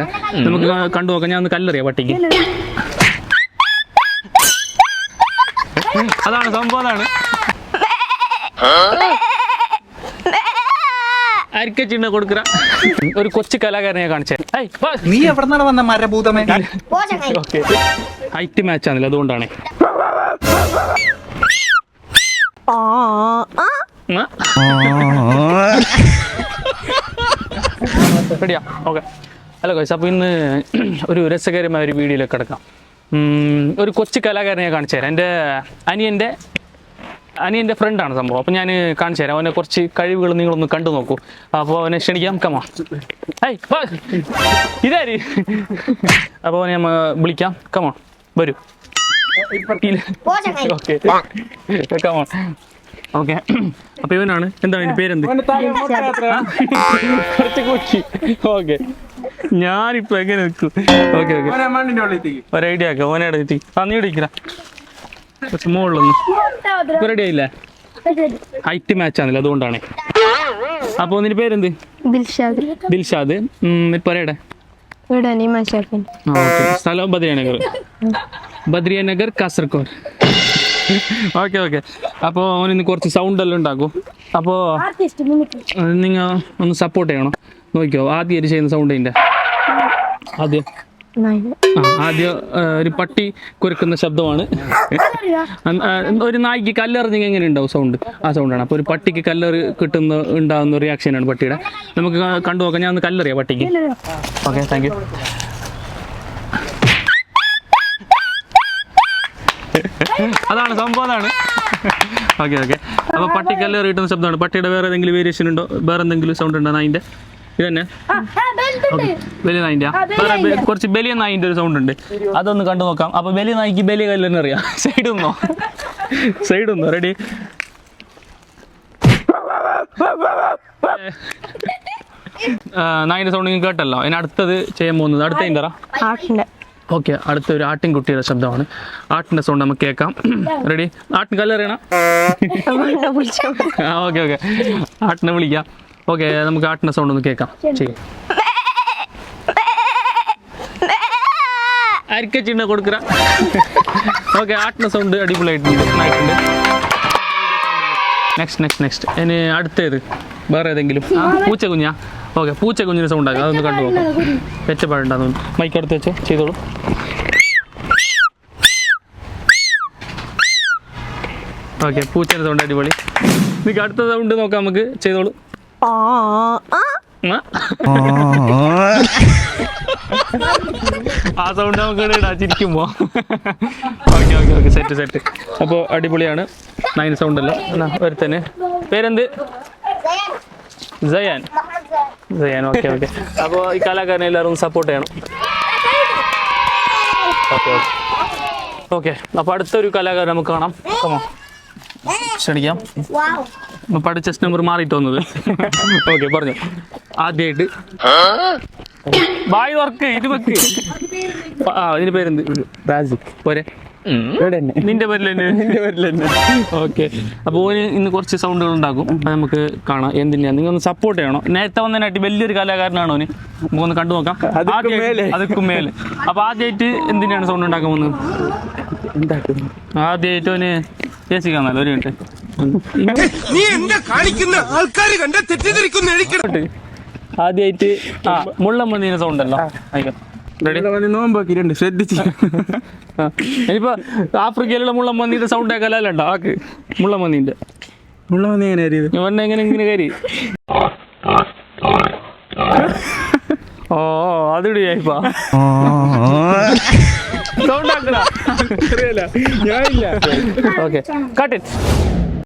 നമുക്ക് കണ്ടു നോക്കാം. ഞാൻ ഒന്ന് കല്ലെറിയാം പട്ടിക്ക്. അതാണ് സംഭവം അതാണ്. അരിക്കച്ചിണ്ട കൊടുക്കറ. ഒരു കൊച്ചു കലാകാരനെ കാണിച്ചേ. നീ എവിടെന്നാണ് വന്ന മരഭൂതമേ? ഓക്കെ. ഹൈറ്റ് മാച്ച് ആണല്ലോ അതുകൊണ്ടാണ്. റെഡിയാ ഓക്കെ ഹലോ ഗൈസ് അപ്പോൾ ഇന്ന് ഒരു രസകരമായ ഒരു വീഡിയോയിലേക്ക് കിടക്കാം. ഒരു കൊച്ചു കലാകാരനെ കാണിച്ചു തരാം. എന്റെ അനിയന്റെ അനിയന്റെ ഫ്രണ്ടാണ് സംഭവം. അപ്പോൾ ഞാൻ കാണിച്ചു തരാം. അവനെ കുറച്ച് കഴിവുകൾ നിങ്ങളൊന്ന് കണ്ടു നോക്കൂ. അപ്പോൾ അവനെ ക്ഷണിക്കാം. കമാ ഹൈ. ഇതാര്? അപ്പോൾ അവനെ നമ്മ വിളിക്കാം. കമാ വരൂ. ഓക്കെ അപ്പൊ ഓക്കെ അപ്പോൾ ഇവനാണ്. എന്താണ്? പേരെന്ത്? കുറച്ച് കൊച്ചി. ഓക്കെ ഞാനിപ്പോ എങ്ങനെ നിൽക്കും? Okay okay. ഒരു ഐഡിയ ആക്കാം. ഓനെ മുകളിലൊന്ന് റെഡി ആയില്ലേ? ഹൈറ്റ് മാച്ച് ആണല്ലോ അതുകൊണ്ടാണ്. അപ്പൊ ഒന്നിന് പേരെന്ത്? ദിൽഷാദ് ദിൽഷാദ് സ്ഥലം Badriya Nagar Badriya Nagar Kasaragod okay. Kasaragod. Okay okay. അപ്പോൾ അവനിന്ന് കുറച്ച് സൗണ്ട് എല്ലാം ഉണ്ടാക്കും. അപ്പോൾ നിങ്ങൾ ഒന്ന് സപ്പോർട്ട് ചെയ്യണം. നോക്കിയോ ആദ്യം ചെയ്യുന്ന സൗണ്ട് അതിന്റെ ആദ്യം. ആ ആദ്യം ഒരു പട്ടി കുരക്കുന്ന ശബ്ദമാണ്. ഒരു നായിക്ക് കല്ലെറിഞ്ഞെങ്കിൽ എങ്ങനെ ഉണ്ടാവും സൗണ്ട് ആ സൗണ്ടാണ് അപ്പോൾ ഒരു പട്ടിക്ക് കല്ലെറി കിട്ടുന്ന ഉണ്ടാകുന്ന റിയാക്ഷനാണ് പട്ടിയുടെ. നമുക്ക് കണ്ടു നോക്കാം. ഞാൻ കല്ലെറിയാ പട്ടിക്ക്. ഓക്കെ താങ്ക് യു അതാണ് സംഭവം അതാണ്. ഓക്കെ ഓക്കെ അപ്പോൾ പട്ടി കല്ലെറി കിട്ടുന്ന ശബ്ദമാണ്. പട്ടിയുടെ വേറെ ഏതെങ്കിലും വേരിയേഷൻ ഉണ്ടോ? വേറെ എന്തെങ്കിലും സൗണ്ട് ഉണ്ടോ നായിന്റെ കുറച്ച് ബലിയ നായിന്റെ ഒരു സൗണ്ട് ഉണ്ട്. അതൊന്ന് കണ്ടു നോക്കാം. അപ്പൊ ബലിയ നായിക്ക് വലിയ കല്ലെന്ന് അറിയാം. സൈഡ് ഒന്നോ സൈഡ് ഒന്നോ റെഡി നായിന്റെ സൗണ്ട് കേട്ടല്ലോ. ഇനി അടുത്തത് ചെയ്യാൻ പോകുന്നത് അടുത്ത ഇന്ററാ ഓക്കെ അടുത്ത ഒരു ആട്ടിൻകുട്ടിയുടെ ശബ്ദമാണ്. ആട്ടിന്റെ സൗണ്ട് നമുക്ക് കേൾക്കാം. റെഡി ആട്ടിൻ കല്ലെറിയണം? ആ ഓക്കെ ഓക്കെ. ആട്ടിനെ വിളിക്കാം. ഓക്കെ നമുക്ക് ആട്ടിന്റെ സൗണ്ട് ഒന്ന് കേൾക്കാം. അരിക്ക ചിണ്ണ കൊടുക്കുക ഓക്കെ ആട്ടിന്റെ സൗണ്ട് അടിപൊളിയായിട്ടുണ്ട്. നെക്സ്റ്റ് നെക്സ്റ്റ് നെക്സ്റ്റ് ഇനി അടുത്തേത്. വേറെ ഏതെങ്കിലും? പൂച്ച കുഞ്ഞാ ഓക്കെ പൂച്ച കുഞ്ഞിന് സൗണ്ട് ആക്കാം. അതൊന്ന് കണ്ടു നോക്കാം. മെച്ചപ്പാടുണ്ടാകുന്നു മൈക്ക് അടുത്ത് വെച്ച്. ചെയ്തോളൂ. ഓക്കെ പൂച്ചേന്റെ സൗണ്ട് അടിപൊളി. നിങ്ങൾക്ക് അടുത്ത സൗണ്ട് നോക്കാം നമുക്ക്. ചെയ്തോളൂ. ആ. സൗണ്ട് നമുക്ക് ഇടാച്ചിരിക്കുമ്പോ okay okay okay set set അപ്പോൾ അടിപൊളിയാണ്. നൈൻ സൗണ്ട് അല്ല. എന്നാ ഒരുത്തന്നെ പേരെന്ത്? ജയാൻ ജയാൻ ഓക്കെ ഓക്കെ അപ്പോൾ ഈ കലാകാരനെ എല്ലാവരും സപ്പോർട്ട് ചെയ്യണം. ഓക്കെ അപ്പോൾ അടുത്തൊരു കലാകാരൻ നമുക്ക് കാണാം. കമോ ക്ഷണിക്കാം. പഠിച്ച നമ്പർ മാറിയിട്ട് വന്നത്. ഓക്കെ പറഞ്ഞു. ആദ്യമായിട്ട് ബായ് വർക്ക് ഇത് വെക്ക്. ആ ഇതിന് പേരെന്ത്? രാജു പോരെ. നിന്റെ പേരിൽ തന്നെ. നിന്റെ പേരിൽ തന്നെ. ഓക്കെ അപ്പോൾ ഓന് ഇന്ന് കുറച്ച് സൗണ്ടുകൾ ഉണ്ടാക്കും. അത് നമുക്ക് കാണാം. എന്തിനാ? നിങ്ങൾ ഒന്ന് സപ്പോർട്ട് ചെയ്യണം? നേരത്തെ വന്നതിനായിട്ട് വലിയൊരു കലാകാരനാണ് ഓന്? നമുക്കൊന്ന് കണ്ടു നോക്കാം. അതൊക്കെ അതുക്കും മേലെ. അപ്പോൾ ആദ്യമായിട്ട് എന്തിനാണ് സൗണ്ട് ഉണ്ടാക്കാൻ പോകുന്നത്? ആദ്യമായിട്ട് ഓന് ചേച്ചിക്കാൻ നല്ല ഒരു മിനിറ്റ്. നീ എന്താ കാണിക്കുന്ന ആൾക്കാര് കണ്ട തെറ്റിദ്ധരിക്കുന്ന എഴുക്കണം ഇങ്ങോട്ട്. ആദ്യമായിട്ട് ആ മുള്ളമ്മന്നീന സൗണ്ട് അല്ലോ റെഡി നോമ്പാക്കിട്ടുണ്ട് ശ്രദ്ധിച്ചു. ആ. ഇനിയിപ്പോ ആഫ്രിക്കയിലുള്ള മുള്ളമ്മന്നീന്റെ സൗണ്ട് കലാലുണ്ടോ ആക്ക് മുള്ളമ്മന്നീന്റെ ഉള്ള വന്ന് എങ്ങനെ അറിയത് ഇവന്നെ എങ്ങനെ ഇങ്ങനെ കയറി? ഓ അതിടിയായിപ്പാ സൗണ്ട് ആക്കടാ. അറിയില്ല. ഞാനില്ല. Okay cut it